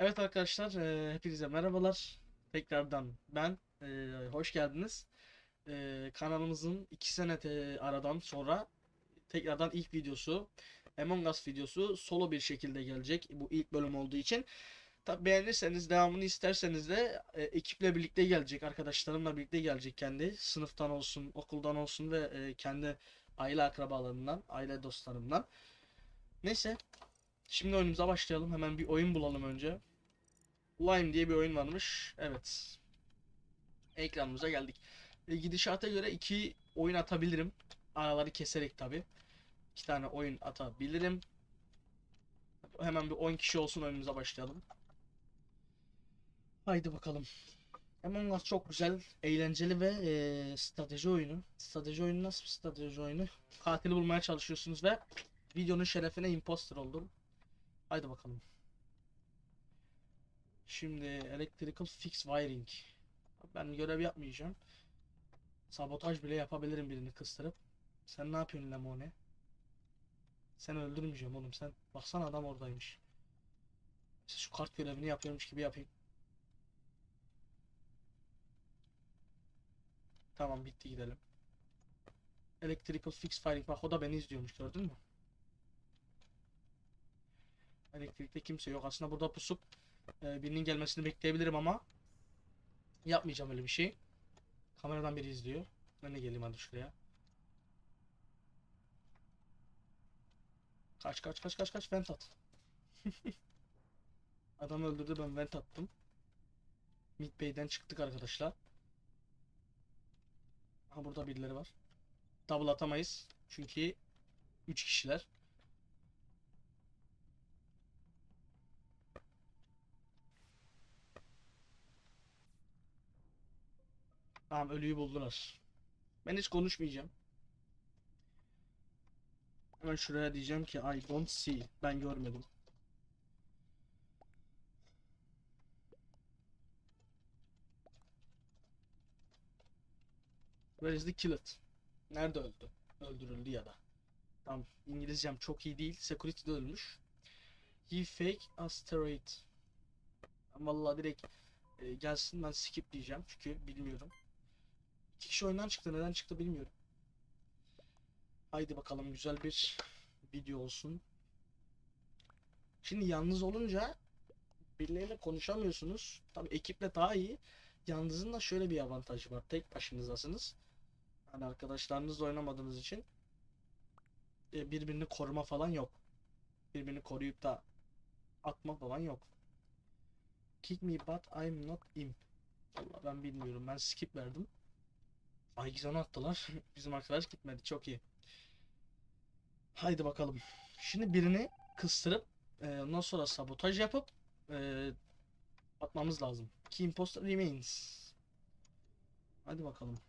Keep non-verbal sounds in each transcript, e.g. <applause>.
Evet arkadaşlar, e, hepinize merhabalar. Tekrardan ben, e, hoş geldiniz. E, kanalımızın 2 sene aradan sonra tekrardan ilk videosu, Among Us videosu solo bir şekilde gelecek. Bu ilk bölüm olduğu için. Tabi beğenirseniz, devamını isterseniz de e, ekiple birlikte gelecek, arkadaşlarımla birlikte gelecek kendi. Sınıftan olsun, okuldan olsun ve e, kendi aile akrabalarından, aile dostlarımdan. Neyse, şimdi oyunumuza başlayalım. Hemen bir oyun bulalım önce. Lime diye bir oyun varmış. Evet. Ekranımıza geldik. E, gidişata göre iki oyun atabilirim. Araları keserek tabi. İki tane oyun atabilirim. Hemen bir 10 kişi olsun oyunumuza başlayalım. Haydi bakalım. Among Us çok güzel, eğlenceli ve e, strateji oyunu. Strateji oyunu nasıl bir strateji oyunu? Katili bulmaya çalışıyorsunuz ve videonun şerefine imposter oldum. Haydi bakalım. Şimdi electrical fix wiring. Ben görev yapmayacağım. Sabotaj bile yapabilirim birini kıstırıp. Sen ne yapıyorsun Lemone? Sen öldürmeyeceğim oğlum sen. Baksana adam oradaymış. İşte şu kart görevini yapıyormuş gibi yapayım. Tamam bitti gidelim. Electrical fix firing. Bak o da beni izliyormuş gördün mü? Elektrikte kimse yok. Aslında burada pusup e, birinin gelmesini bekleyebilirim ama yapmayacağım öyle bir şey. Kameradan biri izliyor. Ben de geleyim hadi şuraya. Kaç kaç kaç kaç kaç vent at. <laughs> Adam öldürdü ben vent attım. Mid Bay'den çıktık arkadaşlar. Ha burada birileri var. Double atamayız. Çünkü 3 kişiler. Tamam ölüyü buldular. Ben hiç konuşmayacağım. Hemen şuraya diyeceğim ki I don't see. Ben görmedim. Where is the killed? Nerede öldü? Öldürüldü ya da. Tamam İngilizcem çok iyi değil. Security'de ölmüş. He fake asteroid. Vallahi direkt e, gelsin ben skip diyeceğim çünkü bilmiyorum. İki kişi oyundan çıktı. Neden çıktı bilmiyorum. Haydi bakalım güzel bir video olsun. Şimdi yalnız olunca birileriyle konuşamıyorsunuz. Tabii ekiple daha iyi. Yalnızın da şöyle bir avantajı var. Tek başınızdasınız. Hani arkadaşlarınızla oynamadığınız için e, birbirini koruma falan yok. Birbirini koruyup da atma falan yok. Kick me but I'm not imp. Vallahi ben bilmiyorum. Ben skip verdim. Ay gizonu attılar. <laughs> Bizim arkadaş gitmedi. Çok iyi. Haydi bakalım. Şimdi birini kıstırıp e, ondan sonra sabotaj yapıp e, atmamız lazım. Key imposter remains. Hadi bakalım.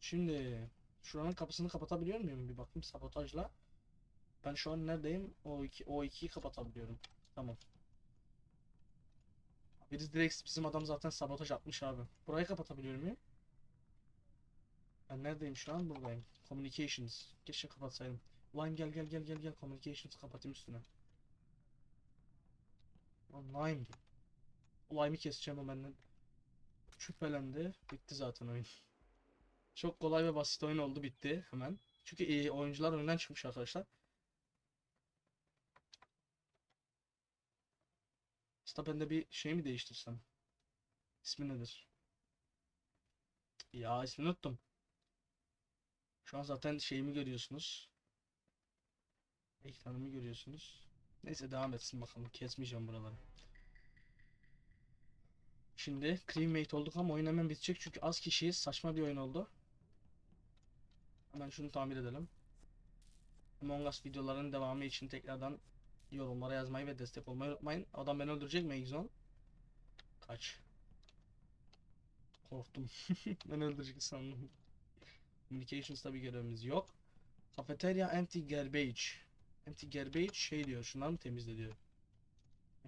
Şimdi şuranın kapısını kapatabiliyor muyum? Bir bakayım sabotajla. Ben şu an neredeyim? O iki, o ikiyi kapatabiliyorum. Tamam. Biri direkt bizim adam zaten sabotaj atmış abi. Burayı kapatabiliyor muyum? Ben neredeyim şu an? Buradayım. Communications. Keşke kapatsaydım. Lime gel gel gel gel gel. Communications kapatayım üstüne. Lan Lime. O Lime'i keseceğim o benden. Şüphelendi. Bitti zaten oyun. <laughs> Çok kolay ve basit oyun oldu bitti hemen. Çünkü iyi oyuncular önden çıkmış arkadaşlar. Aslında ben de bir şey mi değiştirsem? İsmi nedir? Ya ismini unuttum. Şu an zaten şeyimi görüyorsunuz. Ekranımı görüyorsunuz. Neyse devam etsin bakalım. Kesmeyeceğim buraları. Şimdi crewmate olduk ama oyun hemen bitecek çünkü az kişiyiz. Saçma bir oyun oldu. Hemen şunu tamir edelim. Among Us videolarının devamı için tekrardan yorumlara yazmayı ve destek olmayı unutmayın. Adam beni öldürecek mi Exxon? Kaç. Korktum. <laughs> ben öldürecek sandım. Communications'ta bir görevimiz yok. Cafeteria empty garbage. Empty garbage şey diyor. Şunları mı temizle diyor.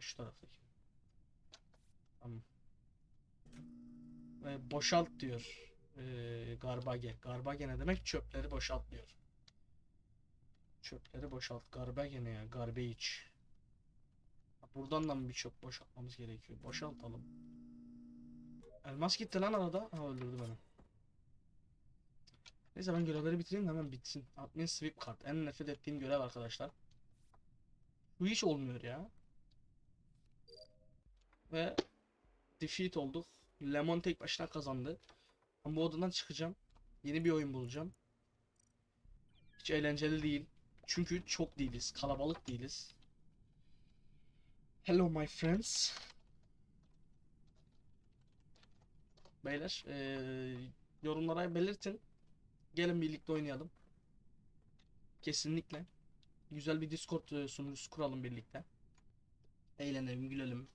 Şu taraftaki. Tamam. Ve boşalt diyor. Ee, garbage. Garbage ne demek? Çöpleri boşalt diyor. Çöpleri boşalt. Garbage ne ya? Garbage. Buradan da mı birçok boşaltmamız gerekiyor? Boşaltalım. Elmas gitti lan arada. Ha öldürdü beni. Neyse ben görevleri bitireyim de hemen bitsin. Admin sweep card. En nefret ettiğim görev arkadaşlar. Bu hiç olmuyor ya. Ve defeat olduk. Lemon tek başına kazandı. Ben bu odadan çıkacağım. Yeni bir oyun bulacağım. Hiç eğlenceli değil. Çünkü çok değiliz. Kalabalık değiliz. Hello my friends. Beyler, eee, yorumlara belirtin. Gelin birlikte oynayalım. Kesinlikle. Güzel bir Discord e, sunucusu kuralım birlikte. Eğlenelim, gülelim.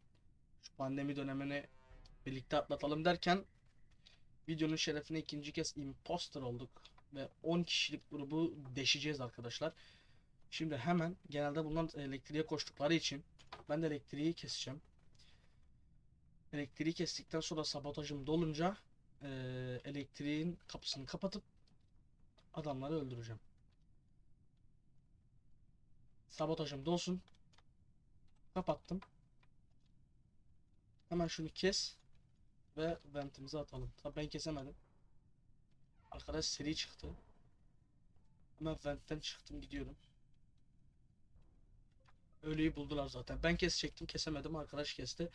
Şu pandemi dönemini birlikte atlatalım derken videonun şerefine ikinci kez imposter olduk ve 10 kişilik grubu deşeceğiz arkadaşlar. Şimdi hemen genelde bunlar elektriğe koştukları için ben de elektriği keseceğim. Elektriği kestikten sonra sabotajım dolunca eee, elektriğin kapısını kapatıp adamları öldüreceğim. Sabotajım dolsun. Kapattım. Hemen şunu kes ve ventimizi atalım. Tabii ben kesemedim. Arkadaş seri çıktı. Hemen ventten çıktım gidiyorum. Ölüyü buldular zaten. Ben kesecektim kesemedim arkadaş kesti.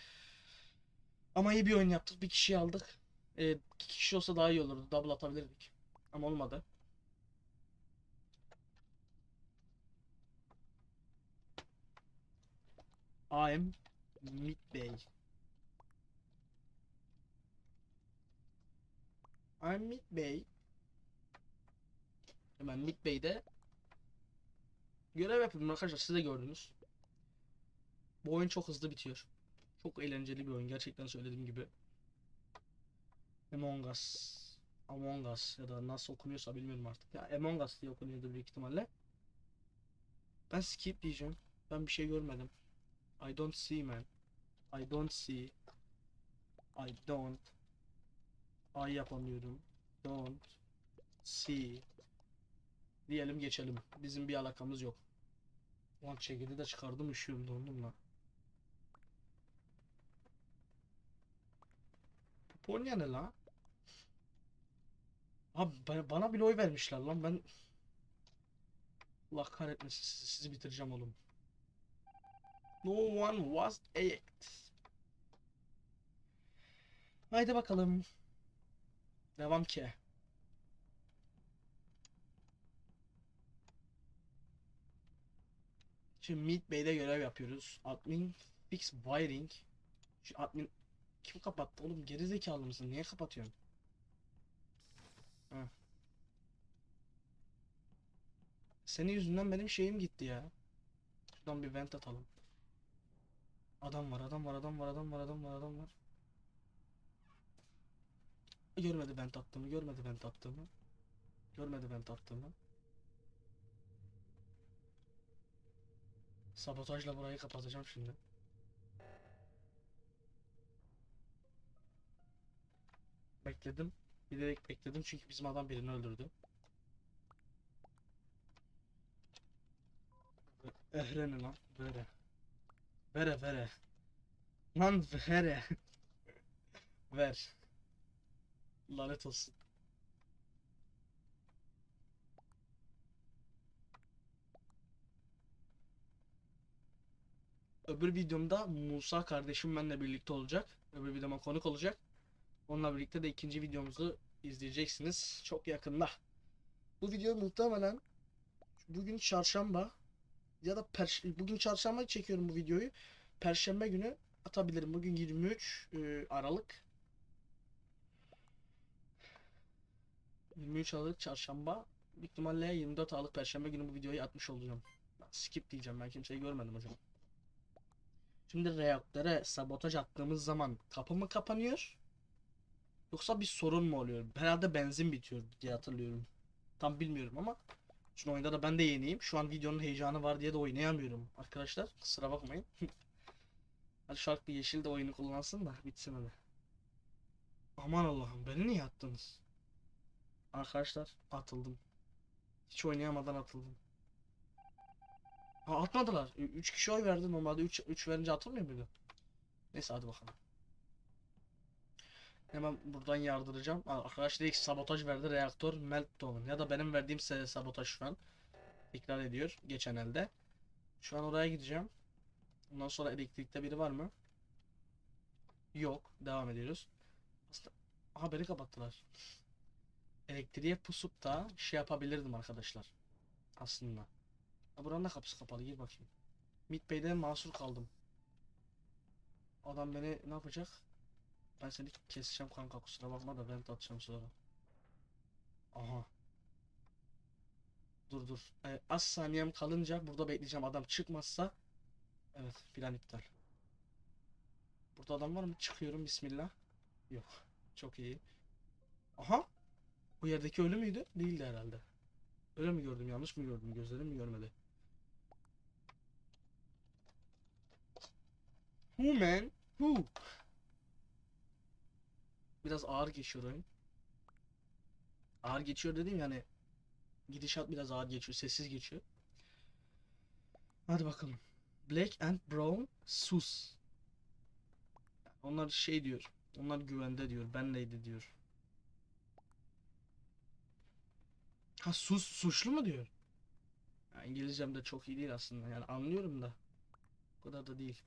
Ama iyi bir oyun yaptık. Bir kişiyi aldık. Ee, iki kişi olsa daha iyi olurdu. Double atabilirdik. Ama olmadı. I'm Mid Bay. I'm Mid Bay. Hemen Mid Bay'de görev yapıyorum arkadaşlar. Siz de gördünüz. Bu oyun çok hızlı bitiyor. Çok eğlenceli bir oyun. Gerçekten söylediğim gibi. Among Us. Among Us ya da nasıl okunuyorsa bilmiyorum artık. Ya Among Us diye okunuyordu büyük ihtimalle. Ben skip diyeceğim. Ben bir şey görmedim. I don't see man. I don't see. I don't. I yapamıyorum. Don't. See. Diyelim geçelim. Bizim bir alakamız yok. Ulan çekirdeği de çıkardım üşüyorum dondum lan. Ponya ne la? Abi ba- bana bile oy vermişler lan ben Allah kahretmesin sizi, sizi bitireceğim oğlum. No one was act. Haydi bakalım. Devam ki. Şimdi Meat Bay'de görev yapıyoruz. Admin fix wiring. Şu admin kim kapattı oğlum? Geri zekalı mısın? Niye kapatıyorsun? Heh. Senin yüzünden benim şeyim gitti ya. Şuradan bir vent atalım. Adam var, adam var, adam var, adam var, adam var, adam var. Görmedi vent attığımı, görmedi vent attığımı. Görmedi vent attığımı. Sabotajla burayı kapatacağım şimdi. Bekledim. Bilerek bekledim çünkü bizim adam birini öldürdü. Ehreni lan. Vere. Vere vere. Lan vere. Ver. Lanet olsun. Öbür videomda Musa kardeşim benimle birlikte olacak. Öbür videoma konuk olacak. Onunla birlikte de ikinci videomuzu izleyeceksiniz. Çok yakında. Bu video muhtemelen bugün çarşamba ya da bugün çarşamba çekiyorum bu videoyu. Perşembe günü atabilirim. Bugün 23 e, Aralık. 23 Aralık çarşamba. Büyük ihtimalle 24 Aralık perşembe günü bu videoyu atmış olacağım. Skip diyeceğim ben kimseyi görmedim hocam. Şimdi reaktöre sabotaj attığımız zaman kapı mı kapanıyor? Yoksa bir sorun mu oluyor? Herhalde benzin bitiyor diye hatırlıyorum. Tam bilmiyorum ama şu oyunda da ben de yeniyim. Şu an videonun heyecanı var diye de oynayamıyorum arkadaşlar. Kusura bakmayın. <laughs> Hadi şarkı yeşil de oyunu kullansın da bitsin hadi. Aman Allah'ım beni niye attınız? Arkadaşlar atıldım. Hiç oynayamadan atıldım. Ha atmadılar. 3 kişi oy verdi. Normalde 3 3 verince atılmıyor muydu? Neyse hadi bakalım. Hemen buradan yardıracağım. Arkadaş direkt sabotaj verdi. Reaktör meltdown. Ya da benim verdiğim sabotaj şu an. Tekrar ediyor. Geçen elde. Şu an oraya gideceğim. Ondan sonra elektrikte biri var mı? Yok. Devam ediyoruz. Aslında Aha beni kapattılar. Elektriğe pusup da şey yapabilirdim arkadaşlar. Aslında. Ha, buranın da kapısı kapalı. Gir bakayım. Midbay'de mahsur kaldım. Adam beni ne yapacak? Ben seni keseceğim kanka kusura bakma da vent atacağım sonra. Aha. Dur dur. Ee, az saniyem kalınca burada bekleyeceğim. Adam çıkmazsa evet plan iptal. Burada adam var mı? Çıkıyorum bismillah. Yok. Çok iyi. Aha. Bu yerdeki ölü müydü? Değildi herhalde. Öyle mi gördüm? Yanlış mı gördüm? Gözlerim mi görmedi? Who man? Who? Biraz ağır geçiyor oyun. Ağır geçiyor dediğim yani gidişat biraz ağır geçiyor, sessiz geçiyor. Hadi bakalım. Black and Brown sus. Onlar şey diyor. Onlar güvende diyor. Benleydi diyor. Ha sus suçlu mu diyor? Ya İngilizcem de çok iyi değil aslında. Yani anlıyorum da. O kadar da değil.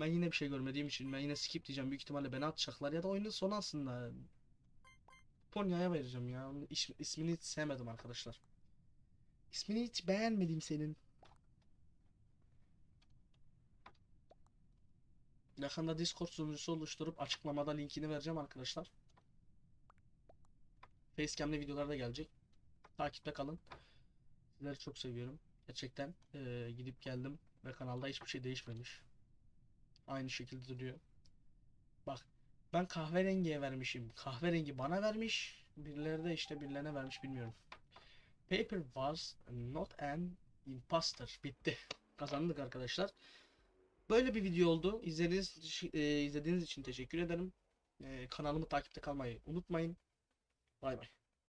Ben yine bir şey görmediğim için ben yine skip diyeceğim. Büyük ihtimalle beni atacaklar ya da oyunun sonu aslında. Ponya'ya vereceğim ya. Onun iş- ismini hiç sevmedim arkadaşlar. İsmini hiç beğenmedim senin. Yakında Discord sunucusu oluşturup açıklamada linkini vereceğim arkadaşlar. Facecam'li videolar da gelecek. Takipte kalın. Sizleri çok seviyorum. Gerçekten eee, gidip geldim ve kanalda hiçbir şey değişmemiş. Aynı şekilde duruyor. Bak ben kahverengiye vermişim. Kahverengi bana vermiş. Birileri de işte birilerine vermiş bilmiyorum. Paper was not an imposter. Bitti. Kazandık arkadaşlar. Böyle bir video oldu. İzlediğiniz, e, izlediğiniz için teşekkür ederim. E, kanalımı takipte kalmayı unutmayın. Bay bay.